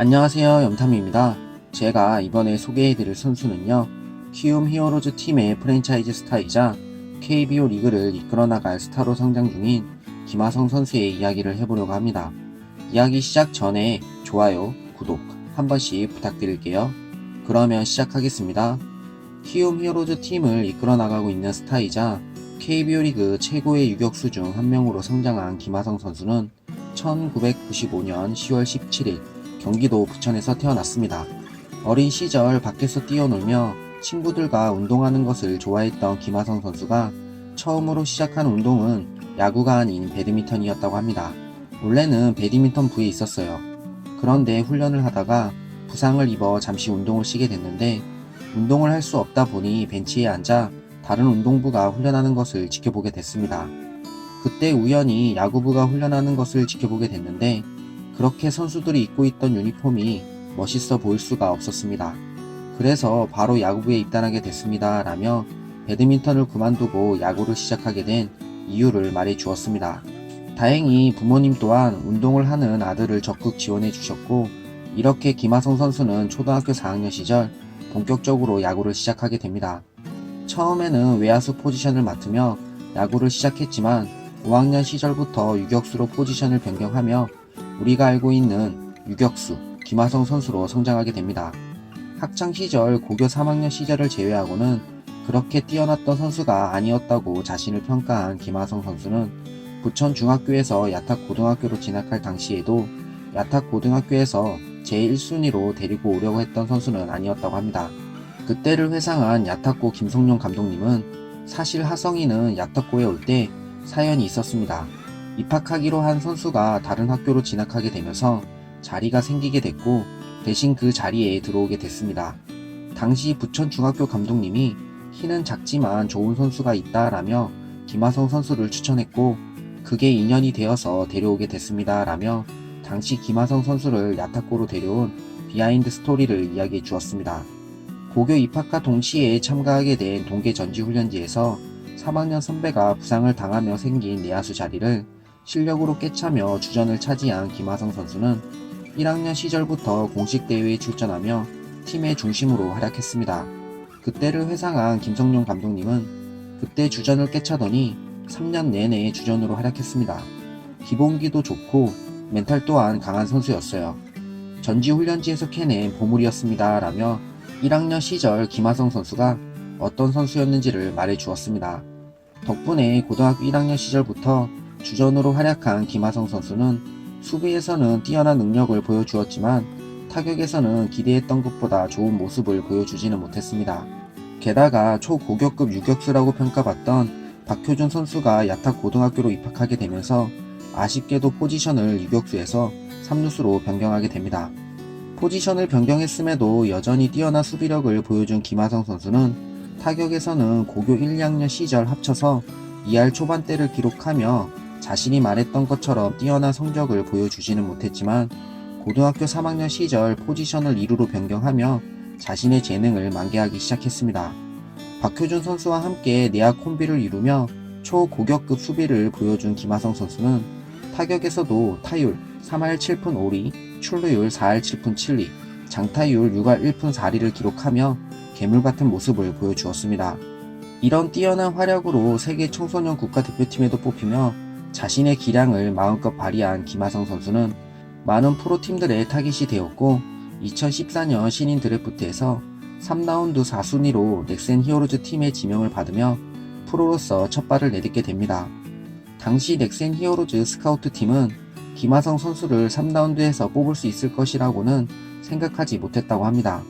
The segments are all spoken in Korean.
안녕하세요 염탐입니다. 제가 이번에 소개해드릴 선수는요 키움 히어로즈 팀의 프랜차이즈 스타이자 KBO 리그를 이끌어 나갈 스타로 성장 중인 김하성 선수의 이야기를 해보려고 합니다. 이야기 시작 전에 좋아요, 구독 한 번씩 부탁드릴게요. 그러면 시작하겠습니다. 키움 히어로즈 팀을 이끌어 나가고 있는 스타이자 KBO 리그 최고의 유격수 중 한 명으로 성장한 김하성 선수는 1995년 10월 17일 경기도 부천에서 태어났습니다. 어린 시절 밖에서 뛰어놀며 친구들과 운동하는 것을 좋아했던 김하성 선수가 처음으로 시작한 운동은 야구가 아닌 배드민턴이었다고 합니다. 원래는 배드민턴 부에 있었어요. 그런데 훈련을 하다가 부상을 입어 잠시 운동을 쉬게 됐는데 운동을 할 수 없다 보니 벤치에 앉아 다른 운동부가 훈련하는 것을 지켜보게 됐습니다. 그때 우연히 야구부가 훈련하는 것을 지켜보게 됐는데 그렇게 선수들이 입고 있던 유니폼이 멋있어 보일 수가 없었습니다. 그래서 바로 야구부에 입단하게 됐습니다. 라며 배드민턴을 그만두고 야구를 시작하게 된 이유를 말해 주었습니다. 다행히 부모님 또한 운동을 하는 아들을 적극 지원해 주셨고 이렇게 김하성 선수는 초등학교 4학년 시절 본격적으로 야구를 시작하게 됩니다. 처음에는 외야수 포지션을 맡으며 야구를 시작했지만 5학년 시절부터 유격수로 포지션을 변경하며 우리가 알고 있는 유격수 김하성 선수로 성장하게 됩니다. 학창 시절 고교 3학년 시절을 제외하고는 그렇게 뛰어났던 선수가 아니었다고 자신을 평가한 김하성 선수는 부천 중학교에서 야탁 고등학교로 진학할 당시에도 야탁 고등학교에서 제1순위로 데리고 오려고 했던 선수는 아니었다고 합니다. 그때를 회상한 야탁고 김성룡 감독님은 사실 하성이는 야탁고에 올 때 사연이 있었습니다. 입학하기로 한 선수가 다른 학교로 진학하게 되면서 자리가 생기게 됐고 대신 그 자리에 들어오게 됐습니다. 당시 부천 중학교 감독님이 키는 작지만 좋은 선수가 있다라며 김하성 선수를 추천했고 그게 인연이 되어서 데려오게 됐습니다. 라며 당시 김하성 선수를 야탁고로 데려온 비하인드 스토리를 이야기해 주었습니다. 고교 입학과 동시에 참가하게 된 동계 전지훈련지에서 3학년 선배가 부상을 당하며 생긴 내야수 자리를 실력으로 깨차며 주전을 차지한 김하성 선수는 1학년 시절부터 공식 대회에 출전하며 팀의 중심으로 활약했습니다. 그때를 회상한 김성룡 감독님은 그때 주전을 깨차더니 3년 내내 주전으로 활약했습니다. 기본기도 좋고 멘탈 또한 강한 선수였어요. 전지 훈련지에서 캐낸 보물이었습니다. 라며 1학년 시절 김하성 선수가 어떤 선수였는지를 말해 주었습니다. 덕분에 고등학교 1학년 시절부터 주전으로 활약한 김하성 선수는 수비에서는 뛰어난 능력을 보여주었지만 타격에서는 기대했던 것보다 좋은 모습을 보여주지는 못했습니다. 게다가 초고격급 유격수라고 평가받던 박효준 선수가 야탁 고등학교로 입학하게 되면서 아쉽게도 포지션을 유격수에서 3루수로 변경하게 됩니다. 포지션을 변경했음에도 여전히 뛰어난 수비력을 보여준 김하성 선수는 타격에서는 고교 1, 2학년 시절 합쳐서 2할 초반대를 기록하며 자신이 말했던 것처럼 뛰어난 성적을 보여주지는 못했지만 고등학교 3학년 시절 포지션을 2루로 변경하며 자신의 재능을 만개하기 시작했습니다. 박효준 선수와 함께 내야 콤비를 이루며 초고격급 수비를 보여준 김하성 선수는 타격에서도 타율 3할 7푼 5리, 출루율 4할 7푼 7리, 장타율 6할 1푼 4리를 기록하며 괴물 같은 모습을 보여주었습니다. 이런 뛰어난 활약으로 세계 청소년 국가대표팀에도 뽑히며 자신의 기량을 마음껏 발휘한 김하성 선수는 많은 프로팀들의 타깃이 되었고 2014년 신인 드래프트에서 3라운드 4순위로 넥센 히어로즈 팀의 지명을 받으며 프로로서 첫 발을 내딛게 됩니다. 당시 넥센 히어로즈 스카우트 팀은 김하성 선수를 3라운드에서 뽑을 수 있을 것이라고는 생각하지 못했다고 합니다.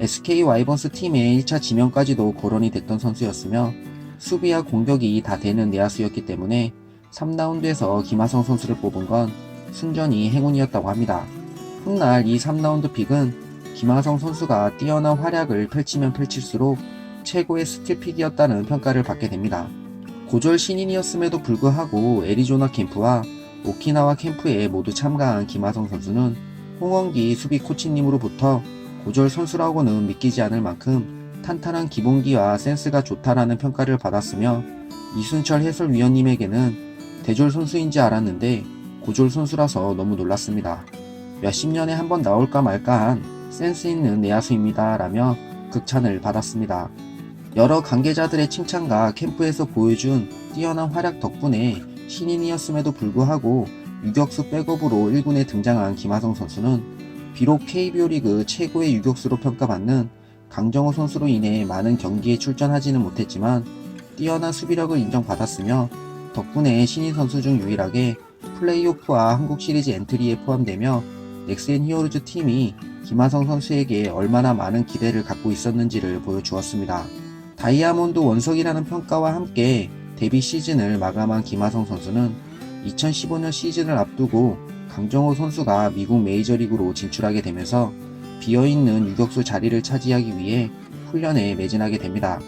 SK 와이번스 팀의 1차 지명까지도 거론이 됐던 선수였으며 수비와 공격이 다 되는 내야수였기 때문에 3라운드에서 김하성 선수를 뽑은 건 순전히 행운이었다고 합니다. 훗날 이 3라운드 픽은 김하성 선수가 뛰어난 활약을 펼치면 펼칠수록 최고의 스틸픽이었다는 평가를 받게 됩니다. 고졸 신인이었음에도 불구하고 애리조나 캠프와 오키나와 캠프에 모두 참가한 김하성 선수는 홍원기 수비 코치님으로부터 고졸 선수라고는 믿기지 않을 만큼 탄탄한 기본기와 센스가 좋다라는 평가를 받았으며 이순철 해설위원님에게는 대졸 선수인지 알았는데 고졸 선수라서 너무 놀랐습니다. 몇십 년에 한 번 나올까 말까한 센스 있는 내야수입니다. 라며 극찬을 받았습니다. 여러 관계자들의 칭찬과 캠프에서 보여준 뛰어난 활약 덕분에 신인이었음에도 불구하고 유격수 백업으로 1군에 등장한 김하성 선수는 비록 KBO 리그 최고의 유격수로 평가받는 강정호 선수로 인해 많은 경기에 출전하지는 못했지만 뛰어난 수비력을 인정받았으며 덕분에 신인 선수 중 유일하게 플레이오프와 한국 시리즈 엔트리에 포함되며 넥센 히어로즈 팀이 김하성 선수에게 얼마나 많은 기대를 갖고 있었는지를 보여주었습니다. 다이아몬드 원석이라는 평가와 함께 데뷔 시즌을 마감한 김하성 선수는 2015년 시즌을 앞두고 강정호 선수가 미국 메이저리그로 진출하게 되면서 비어있는 유격수 자리를 차지하기 위해 훈련에 매진하게 됩니다.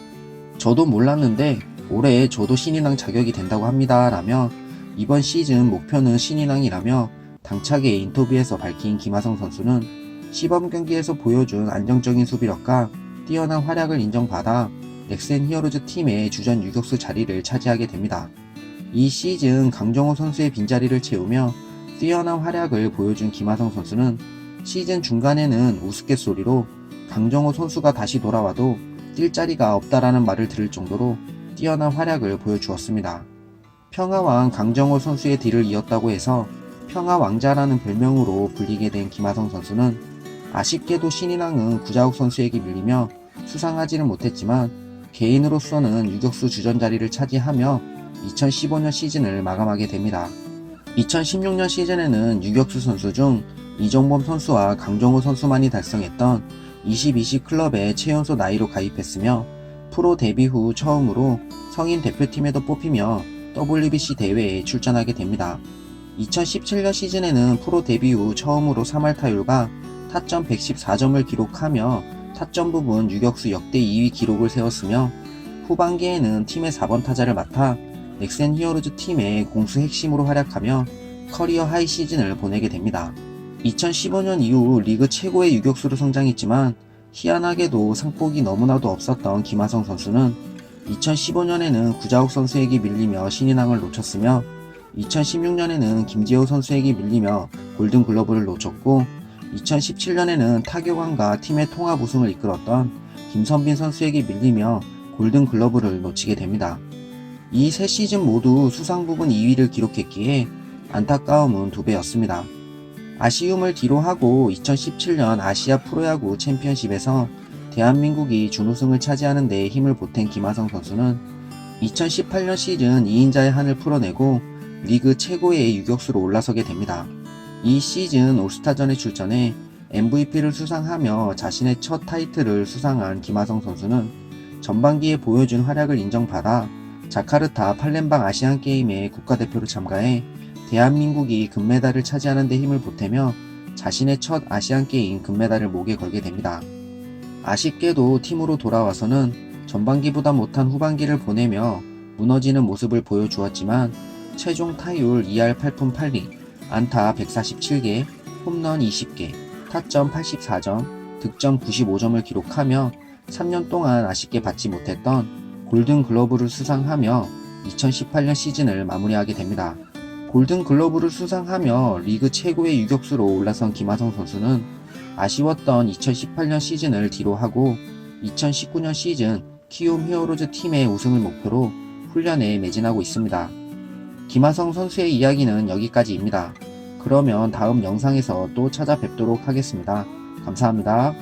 저도 몰랐는데 올해 저도 신인왕 자격이 된다고 합니다. 라며 이번 시즌 목표는 신인왕이라며 당차게 인터뷰에서 밝힌 김하성 선수는 시범 경기에서 보여준 안정적인 수비력과 뛰어난 활약을 인정받아 넥센 히어로즈 팀의 주전 유격수 자리를 차지하게 됩니다. 이 시즌 강정호 선수의 빈자리를 채우며 뛰어난 활약을 보여준 김하성 선수는 시즌 중간에는 우스갯소리로 강정호 선수가 다시 돌아와도 뛸 자리가 없다라는 말을 들을 정도로 뛰어난 활약을 보여주었습니다. 평화왕 강정호 선수의 뒤를 이었다고 해서 평화왕자라는 별명으로 불리게 된 김하성 선수는 아쉽게도 신인왕은 구자욱 선수에게 밀리며 수상하지는 못했지만 개인으로서는 유격수 주전 자리를 차지하며 2015년 시즌을 마감하게 됩니다. 2016년 시즌에는 유격수 선수 중 이정범 선수와 강정호 선수만이 달성했던 20-20 클럽의 최연소 나이로 가입했으며 프로 데뷔 후 처음으로 성인 대표팀에도 뽑히며 WBC 대회에 출전하게 됩니다. 2017년 시즌에는 프로 데뷔 후 처음으로 3할 타율과 타점 114점을 기록하며 타점 부분 유격수 역대 2위 기록을 세웠으며 후반기에는 팀의 4번 타자를 맡아 넥센 히어로즈 팀의 공수 핵심으로 활약하며 커리어 하이 시즌을 보내게 됩니다. 2015년 이후 리그 최고의 유격수로 성장했지만 희한하게도 상복이 너무나도 없었던 김하성 선수는 2015년에는 구자욱 선수에게 밀리며 신인왕을 놓쳤으며 2016년에는 김재호 선수에게 밀리며 골든 글러브를 놓쳤고 2017년에는 타격왕과 팀의 통합 우승을 이끌었던 김선빈 선수에게 밀리며 골든 글러브를 놓치게 됩니다. 이 세 시즌 모두 수상 부분 2위를 기록했기에 안타까움은 두 배였습니다. 아쉬움을 뒤로하고 2017년 아시아 프로야구 챔피언십에서 대한민국이 준우승을 차지하는 데 힘을 보탠 김하성 선수는 2018년 시즌 2인자의 한을 풀어내고 리그 최고의 유격수로 올라서게 됩니다. 이 시즌 올스타전에 출전해 MVP를 수상하며 자신의 첫 타이틀을 수상한 김하성 선수는 전반기에 보여준 활약을 인정받아 자카르타 팔렘방 아시안 게임에 국가대표로 참가해 대한민국이 금메달을 차지하는 데 힘을 보태며 자신의 첫 아시안 게임 금메달을 목에 걸게 됩니다. 아쉽게도 팀으로 돌아와서는 전반기보다 못한 후반기를 보내며 무너지는 모습을 보여주었지만 최종 타율 2할 8푼 8리, 안타 147개, 홈런 20개, 타점 84점, 득점 95점을 기록하며 3년 동안 아쉽게 받지 못했던 골든 글러브를 수상하며 2018년 시즌을 마무리하게 됩니다. 골든 글러브를 수상하며 리그 최고의 유격수로 올라선 김하성 선수는 아쉬웠던 2018년 시즌을 뒤로하고 2019년 시즌 키움 히어로즈 팀의 우승을 목표로 훈련에 매진하고 있습니다. 김하성 선수의 이야기는 여기까지입니다. 그러면 다음 영상에서 또 찾아뵙도록 하겠습니다. 감사합니다.